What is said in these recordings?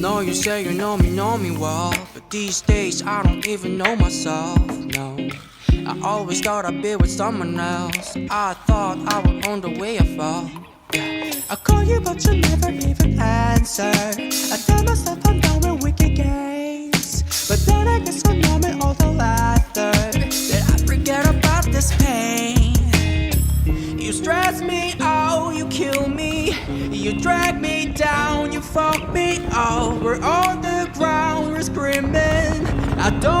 know you say you know me, know me well. But these days I don't even know myself, no. I always thought I'd be with someone else. I thought I would own the way I felt. I call you, but you never even answer. I tell myself I'm fuck me out. We're on the ground, we're screaming. I don't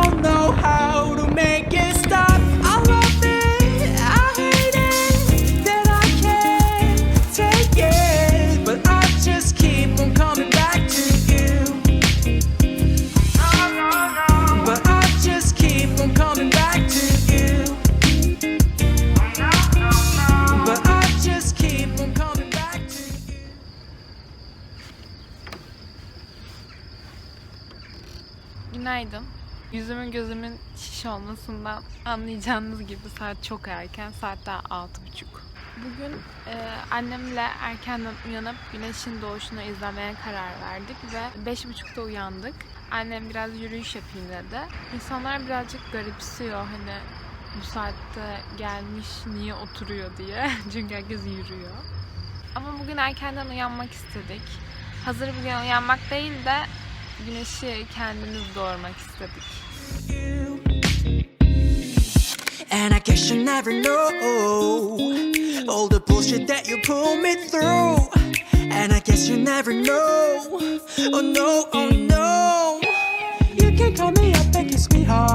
Yüzümün gözümün şiş olmasından anlayacağınız gibi saat çok erken. Saat daha altı buçuk. Bugün e, annemle erkenden uyanıp güneşin doğuşunu izlemeye karar verdik ve beş buçukta uyandık. Annem biraz yürüyüş yapayım dedi. İnsanlar birazcık garipsiyor hani bu saatte gelmiş niye oturuyor diye. Çünkü herkes yürüyor. Ama bugün erkenden uyanmak istedik. Hazır bugün uyanmak değil de güneşi kendimiz doğurmak istedik. you. And I guess you never know all the bullshit that you pull me through. And I guess you never know. Oh no, oh no. You can call me up and kiss me harder.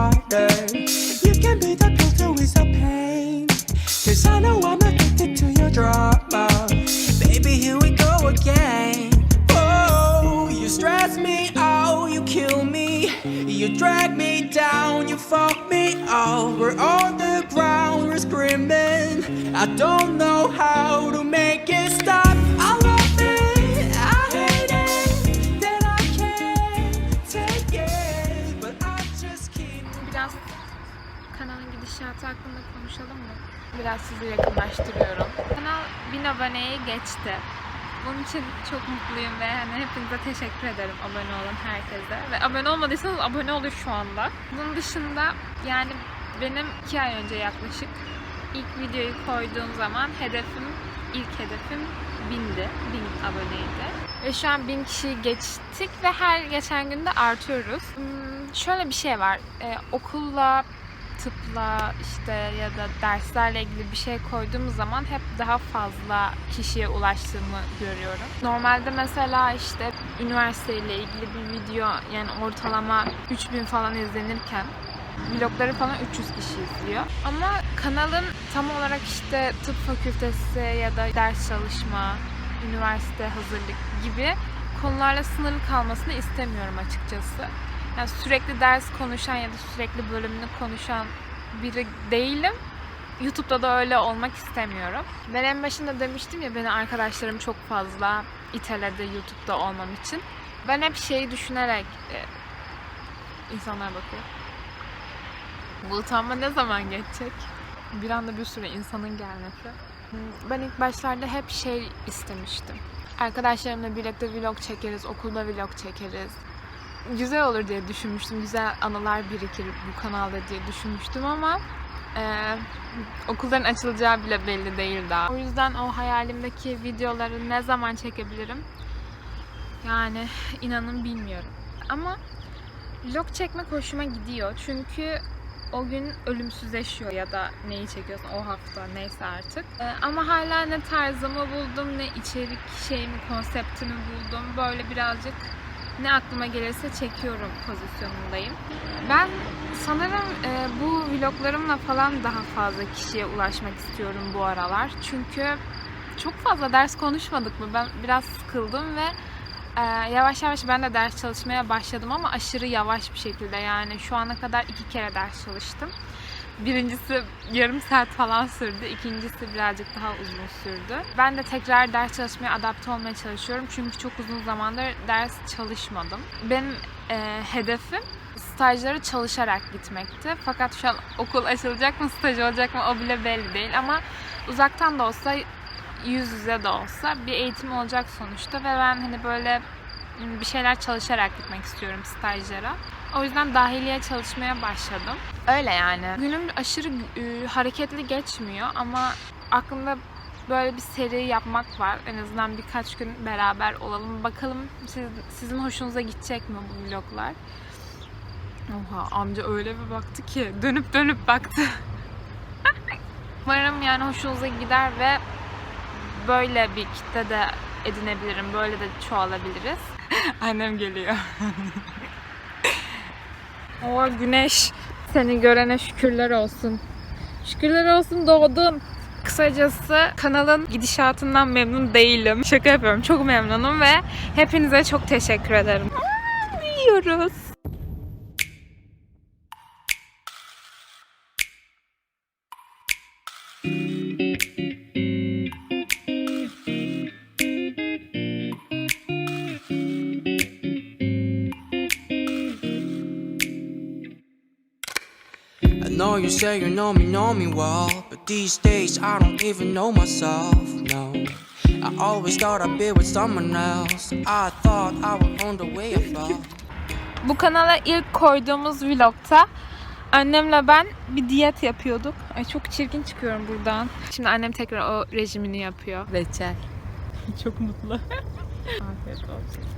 Fuck me. We're on the ground, we're screaming. I don't know how to make it stop. I love it, I hate it. That I can't take it. But I just keep Biraz kanalın gidişatı hakkında konuşalım mı? Biraz sizi yakınlaştırıyorum. Kanal 1000 aboneye geçti. Bunun için çok mutluyum ve hani hepinize teşekkür ederim abone olan herkese. Ve abone olmadıysanız abone olun şu anda. Bunun dışında yani benim 2 ay önce yaklaşık ilk videoyu koyduğum zaman hedefim, ilk hedefim 1000'di. 1000 aboneydi. Ve şu an 1000 kişiyi geçtik ve her geçen günde artıyoruz. Hmm, şöyle bir şey var. Ee, okulla, tıpla işte ya da derslerle ilgili bir şey koyduğum zaman hep daha fazla kişiye ulaştığımı görüyorum. Normalde mesela işte üniversiteyle ilgili bir video yani ortalama 3000 falan izlenirken vlogları falan 300 kişi izliyor. Ama kanalın tam olarak işte tıp fakültesi ya da ders çalışma, üniversite hazırlık gibi konularla sınırlı kalmasını istemiyorum açıkçası. Yani sürekli ders konuşan ya da sürekli bölümünü konuşan biri değilim. YouTube'da da öyle olmak istemiyorum. Ben en başında demiştim ya beni arkadaşlarım çok fazla iteledi YouTube'da olmam için. Ben hep şeyi düşünerek e, insanlar bakıyor. Bu utanma ne zaman geçecek? Bir anda bir sürü insanın gelmesi. Ben ilk başlarda hep şey istemiştim. Arkadaşlarımla birlikte vlog çekeriz, okulda vlog çekeriz. Güzel olur diye düşünmüştüm. Güzel anılar birikir bu kanalda diye düşünmüştüm ama e, okulların açılacağı bile belli değil daha. O yüzden o hayalimdeki videoları ne zaman çekebilirim? Yani inanın bilmiyorum. Ama vlog çekmek hoşuma gidiyor. Çünkü o gün ölümsüzleşiyor ya da neyi çekiyorsun o hafta neyse artık. Ee, ama hala ne tarzımı buldum ne içerik şeyimi konseptini buldum. Böyle birazcık ne aklıma gelirse çekiyorum pozisyonundayım. Ben sanırım e, bu vloglarımla falan daha fazla kişiye ulaşmak istiyorum bu aralar. Çünkü çok fazla ders konuşmadık mı? Ben biraz sıkıldım ve ee, yavaş yavaş ben de ders çalışmaya başladım ama aşırı yavaş bir şekilde yani şu ana kadar iki kere ders çalıştım. Birincisi yarım saat falan sürdü. ikincisi birazcık daha uzun sürdü. Ben de tekrar ders çalışmaya adapte olmaya çalışıyorum. Çünkü çok uzun zamandır ders çalışmadım. Benim e, hedefim stajlara çalışarak gitmekti. Fakat şu an okul açılacak mı, staj olacak mı o bile belli değil. Ama uzaktan da olsa yüz yüze de olsa bir eğitim olacak sonuçta ve ben hani böyle bir şeyler çalışarak gitmek istiyorum stajlara. O yüzden dahiliye çalışmaya başladım. Öyle yani. Günüm aşırı e, hareketli geçmiyor ama aklımda böyle bir seri yapmak var. En azından birkaç gün beraber olalım. Bakalım siz, sizin hoşunuza gidecek mi bu vloglar? Oha amca öyle bir baktı ki dönüp dönüp baktı. Umarım yani hoşunuza gider ve böyle bir kitle de edinebilirim. Böyle de çoğalabiliriz. Annem geliyor. o güneş seni görene şükürler olsun. Şükürler olsun doğdun. Kısacası kanalın gidişatından memnun değilim. Şaka yapıyorum. Çok memnunum ve hepinize çok teşekkür ederim. Yiyoruz. I know you say you know me, know me well, but these days I don't even know myself. No, I always thought I'd be with someone else. I thought I was on the way I felt. Bu kanala ilk koyduğumuz vlogta annemle ben bir diyet yapıyorduk. Ay çok çirkin çıkıyorum buradan. Şimdi annem tekrar o rejimini yapıyor. Reçel. çok mutlu. Afiyet olsun.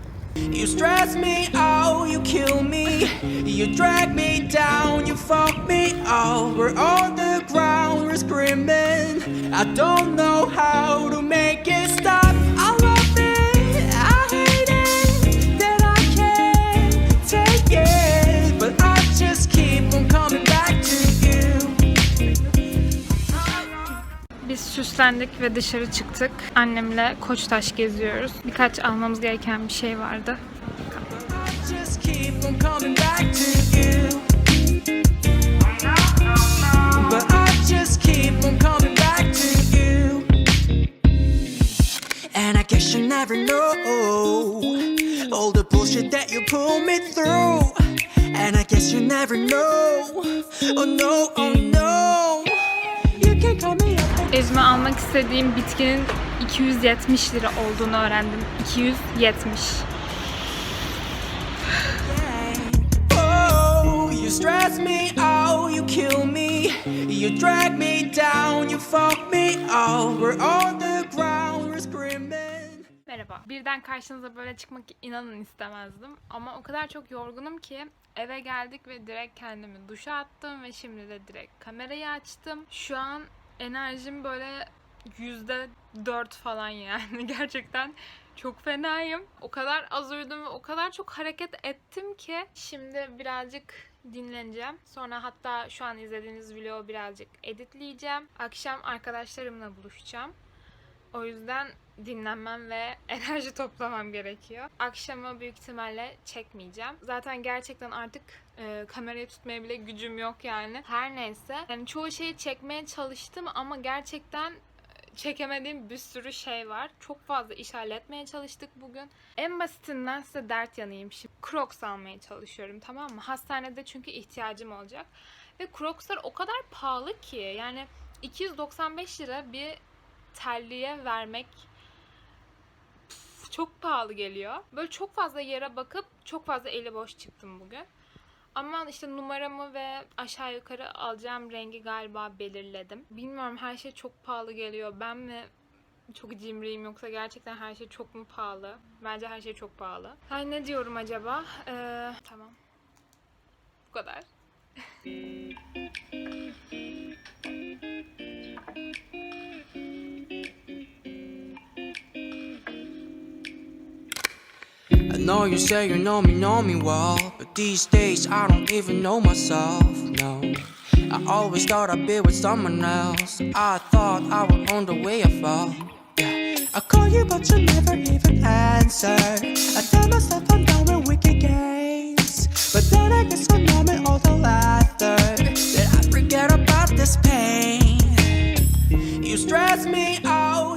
You stress me out, you kill me. You drag me down, you fuck me up. We're on the ground, we're screaming. I don't know how to make it stop. Süslendik ve dışarı çıktık. Annemle Koçtaş geziyoruz. Birkaç almamız gereken bir şey vardı. And I guess you never know all the bullshit that you pull me through. And I guess you never know. Oh no, oh no. You can call me up. Ezme almak istediğim bitkinin 270 lira olduğunu öğrendim. 270. Oh, you stress me out, you kill me, you drag me down, you fuck me up. We're on the ground, we're screaming. Merhaba. Birden karşınıza böyle çıkmak inanın istemezdim. Ama o kadar çok yorgunum ki eve geldik ve direkt kendimi duşa attım ve şimdi de direkt kamerayı açtım. Şu an enerjim böyle yüzde dört falan yani. Gerçekten çok fenayım. O kadar az uyudum ve o kadar çok hareket ettim ki şimdi birazcık dinleneceğim. Sonra hatta şu an izlediğiniz vlogu birazcık editleyeceğim. Akşam arkadaşlarımla buluşacağım. O yüzden dinlenmem ve enerji toplamam gerekiyor. Akşama büyük ihtimalle çekmeyeceğim. Zaten gerçekten artık e, kamerayı tutmaya bile gücüm yok yani. Her neyse. Yani çoğu şeyi çekmeye çalıştım ama gerçekten e, çekemediğim bir sürü şey var. Çok fazla iş halletmeye çalıştık bugün. En basitinden size dert yanayım şimdi. Crocs almaya çalışıyorum tamam mı? Hastanede çünkü ihtiyacım olacak. Ve Crocs'lar o kadar pahalı ki yani 295 lira bir terliğe vermek çok pahalı geliyor. Böyle çok fazla yere bakıp çok fazla eli boş çıktım bugün. Ama işte numaramı ve aşağı yukarı alacağım rengi galiba belirledim. Bilmiyorum her şey çok pahalı geliyor. Ben mi çok cimriyim yoksa gerçekten her şey çok mu pahalı? Bence her şey çok pahalı. Ay ne diyorum acaba? Ee, tamam. Bu kadar. I know you say you know me, know me well, these days I don't even know myself. No, I always thought I'd be with someone else. I thought I would on the way I felt. Yeah. I call you, but you never even answer. I tell myself I'm done with wicked games, but then I guess I know me all the laughter that I forget about this pain. You stress me out.